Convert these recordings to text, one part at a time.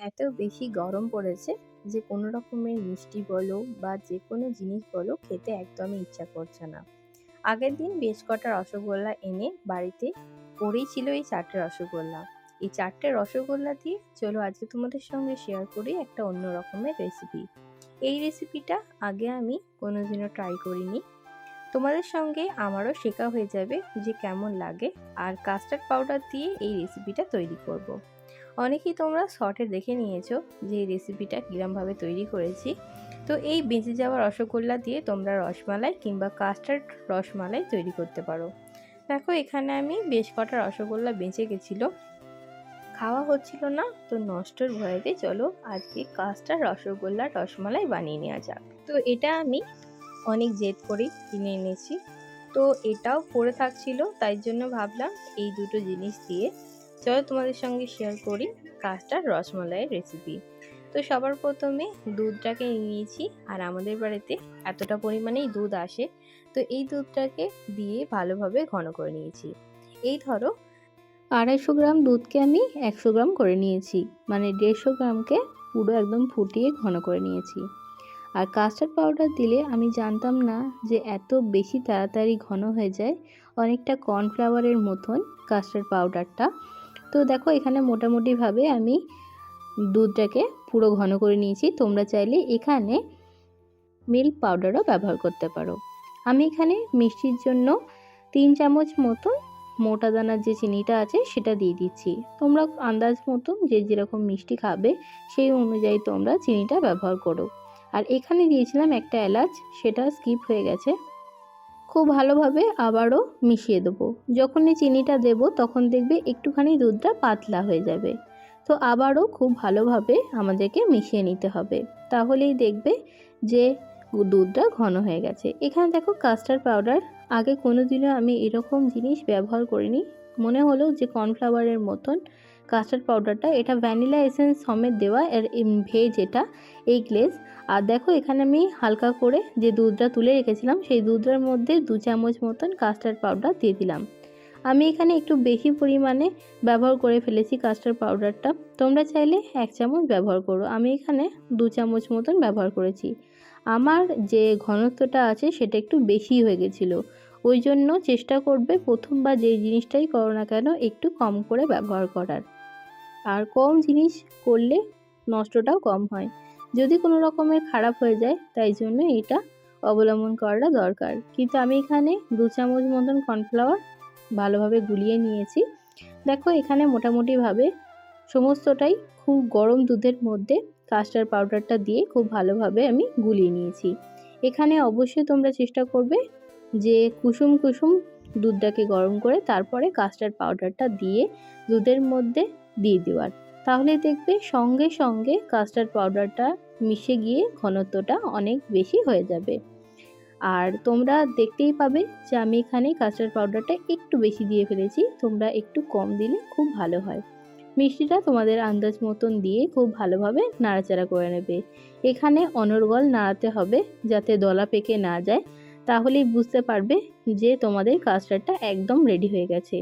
এত বেশি গরম পড়েছে যে কোনো রকমের মিষ্টি বলো বা যে কোনো জিনিস বলো খেতে একদমই ইচ্ছা করছে না। আগের দিন বেশ কটা রসগোল্লা এনে বাড়িতে পড়েই ছিল এই চারটে রসগোল্লা। এই চারটে রসগোল্লা দিয়ে চলো আজকে তোমাদের সঙ্গে শেয়ার করি একটা অন্য রকমের রেসিপি এই রেসিপিটা আগে আমি কোনোদিনও ট্রাই করিনি। তোমাদের সঙ্গে আমারও শেখা হয়ে যাবে যে কেমন লাগে আর কাস্টার্ড পাউডার দিয়ে এই রেসিপিটা তৈরি করব। অনেকেই তোমরা শর্টে দেখে নিয়েছো যে রেসিপিটা কীরমভাবে তৈরি করেছি। তো এই বেঁচে যাওয়া রসগোল্লা দিয়ে তোমরা রসমালাই কিংবা কাস্টার্ড রসমালাই তৈরি করতে পারো। দেখো, এখানে আমি বেশ কটা রসগোল্লা বেঁচে গেছিল। খাওয়া হচ্ছিল না, তো নষ্টর ভয়েতে চলো আজকে কাস্টার্ড রসগোল্লা, রসমালাই বানিয়ে নেওয়া যাক। তো এটা আমি অনেক জেদ করেই কিনে এনেছি। তো এটাও পড়ে থাকছিল, তাই জন্য ভাবলাম এই দুটো জিনিস দিয়ে চলো তোমাদের সঙ্গে শেয়ার করি কাস্টার্ড রসমালাইয়ের রেসিপি তো সবার প্রথমে দুধটাকে নিয়েছি, আর আমাদের বাড়িতে এতটা পরিমাণেই দুধ আসে, তো এই দুধটাকে দিয়ে ভালোভাবে ঘন করে নিয়েছি। এই ধরো আড়াইশো গ্রাম দুধকে আমি একশো গ্রাম করে নিয়েছি মানে দেড়শো গ্রামকে পুরো একদম ফুটিয়ে ঘন করে নিয়েছি। আর কাস্টার্ড পাউডার দিলে আমি জানতাম না যে এত বেশি তাড়াতাড়ি ঘন হয়ে যায়, অনেকটা কর্নফ্লাওয়ারের মতন কাস্টার্ড পাউডারটা তো দেখো এখানে মোটামুটিভাবে আমি দুধটাকে পুরো ঘন করে নিয়েছি। তোমরা চাইলে এখানে মিল্ক পাউডারও ব্যবহার করতে পারো। আমি এখানে মিষ্টির জন্য তিন চামচ মতন মোটা দানার যে চিনিটা আছে সেটা দিয়ে দিচ্ছি। তোমরা আন্দাজ মতন যে যেরকম মিষ্টি খাবে সেই অনুযায়ী তোমরা চিনিটা ব্যবহার করো। আর এখানে দিয়েছিলাম একটা এলাচ, সেটা স্কিপ হয়ে গেছে। খুব ভালোভাবে আবারও মিশিয়ে দেবো। যখনই চিনিটা দেব, তখন দেখবে একটুখানি দুধটা পাতলা হয়ে যাবে। তো আবারও খুব ভালোভাবে আমাদেরকে মিশিয়ে নিতে হবে। তাহলেই দেখবে যে দুধটা ঘন হয়ে গেছে। এখানে দেখো কাস্টার্ড পাউডার। আগে কোনো দিনও আমি এরকম জিনিস ব্যবহার করিনি। মনে হলো যে কর্নফ্লাওয়ারের মতন কাস্টার্ড পাউডারটা, এটা ভ্যানিলা এসেন্স সমেত দেওয়া, এর ভেজ এটা, এই গ্লেজ আর দেখো এখানে আমি হালকা করে যে দুধটা তুলে রেখেছিলাম, সেই দুধটার মধ্যে দু চামচ মতন কাস্টার্ড পাউডার দিয়ে দিলাম। আমি এখানে একটু বেশি পরিমাণে ব্যবহার করে ফেলেছি কাস্টার্ড পাউডারটা। তোমরা চাইলে এক চামচ ব্যবহার করো। আমি এখানে দু চামচ মতন ব্যবহার করেছি। আমার যে ঘনত্বটা আছে, সেটা একটু বেশি হয়ে গেছিল। ওই জন্য চেষ্টা করবে প্রথমবার যে জিনিসটাই করো না কেন, একটু কম করে ব্যবহার করার। আর কম জিনিস করলে নষ্টটাও কম হয়। যদি কোনো রকমের খারাপ হয়ে যায়, তাই জন্য এটা অবলম্বন করাটা দরকার। কিন্তু আমি এখানে দু চামচ মতন কর্নফ্লাওয়ার ভালোভাবে গুলিয়ে নিয়েছি। দেখো, এখানে মোটামুটিভাবে সমস্তটাই খুব গরম দুধের মধ্যে কাস্টার পাউডারটা দিয়ে খুব ভালোভাবে আমি গুলিয়ে নিয়েছি। এখানে অবশ্যই তোমরা চেষ্টা করবে যে কুসুম কুসুম দুধটাকে গরম করে তারপরে কাস্টার্ড পাউডারটা দিয়ে দুধের মধ্যে দিয়ে দেওয়ার। তাহলে দেখবে সঙ্গে সঙ্গে কাস্টার্ড পাউডারটা মিশে গিয়ে ঘনত্বটা অনেক বেশি হয়ে যাবে। আর তোমরা দেখতেই পাবে যে আমি এখানে কাস্টার্ড পাউডারটা একটু বেশি দিয়ে ফেলেছি, তোমরা একটু কম দিলে খুব ভালো হয়। মিষ্টিটা তোমাদের আন্দাজ মতন দিয়ে খুব ভালোভাবে নাড়াচাড়া করে নেবে। এখানে অনর্গল নাড়াতে হবে যাতে দলা পেকে না যায়, তাহলেই বুঝতে পারবে যে তোমাদের কাস্টার্ডটা একদম রেডি হয়ে গেছে।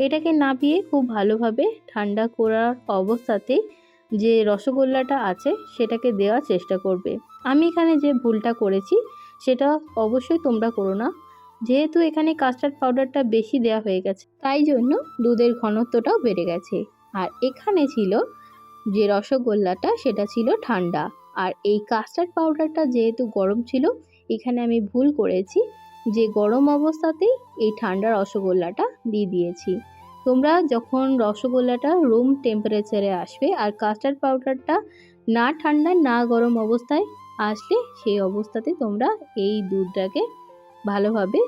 এটাকে নাপিয়ে খুব ভালোভাবে ঠান্ডা করার অবস্থাতে যে রসগোল্লাটা আছে সেটাকে দেওয়ার চেষ্টা করবে। আমি এখানে যে ভুলটা করেছি সেটা অবশ্যই তোমরা করো না। যেহেতু এখানে কাস্টার্ড পাউডারটা বেশি দেওয়া হয়ে গেছে, তাই জন্য দুধের ঘনত্বটাও বেড়ে গেছে। আর এখানে ছিল যে রসগোল্লাটা সেটা ছিল ঠান্ডা। আর এই কাস্টার্ড পাউডারটা যেহেতু গরম ছিল, এখানে আমি ভুল করেছি। যে গরম অবস্থাতেই এই ঠান্ডা রসগোল্লাটা দিয়ে দিয়েছি। তোমরা যখন রসগোল্লাটা রুম টেম্পারেচারে আসবে আর কাস্টার্ড পাউডারটা না ঠান্ডা না গরম অবস্থায় আসলে সেই অবস্থাতে তোমরা এই দুধটাকে ভালোভাবে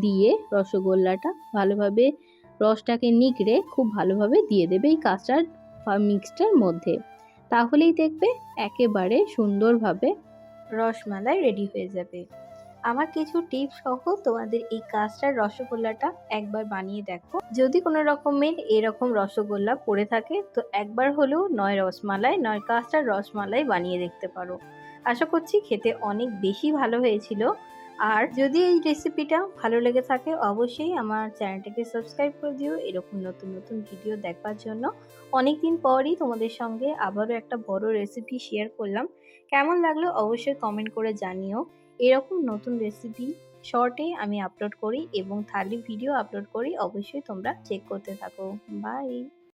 দিয়ে রসগোল্লাটা ভালোভাবে রসটাকে নিগড়ে খুব ভালোভাবে দিয়ে দেবে এই কাস্টার্ড মিক্সটার মধ্যে। তাহলেই দেখবে একেবারে সুন্দরভাবে রসমালাই রেডি হয়ে যাবে। আমার কিছু টিপস সহ তোমাদের এই কাস্টার্ড রসগোল্লাটা একবার বানিয়ে দেখো। যদি কোনো রকমের এরকম রসগোল্লা পড়ে থাকে, তো একবার হলেও নয় রসমালাই, নয় কাস্টার্ড রসমালাই বানিয়ে দেখতে পারো। আশা করছি খেতে অনেক বেশি ভালো হয়েছিল। আর যদি এই রেসিপিটা ভালো লেগে থাকে, অবশ্যই আমার চ্যানেলটাকে সাবস্ক্রাইব করে দিও। এরকম নতুন নতুন ভিডিও দেখবার জন্য অনেক দিন পরই তোমাদের সঙ্গে আবারও একটা বড় রেসিপি শেয়ার করলাম। কেমন লাগল অবশ্যই কমেন্ট করে জানিও। এরকম নতুন রেসিপি শর্টে আমি আপলোড করি এবং থালি ভিডিও আপলোড করি, অবশ্যই তোমরা চেক করতে থাকো। বাই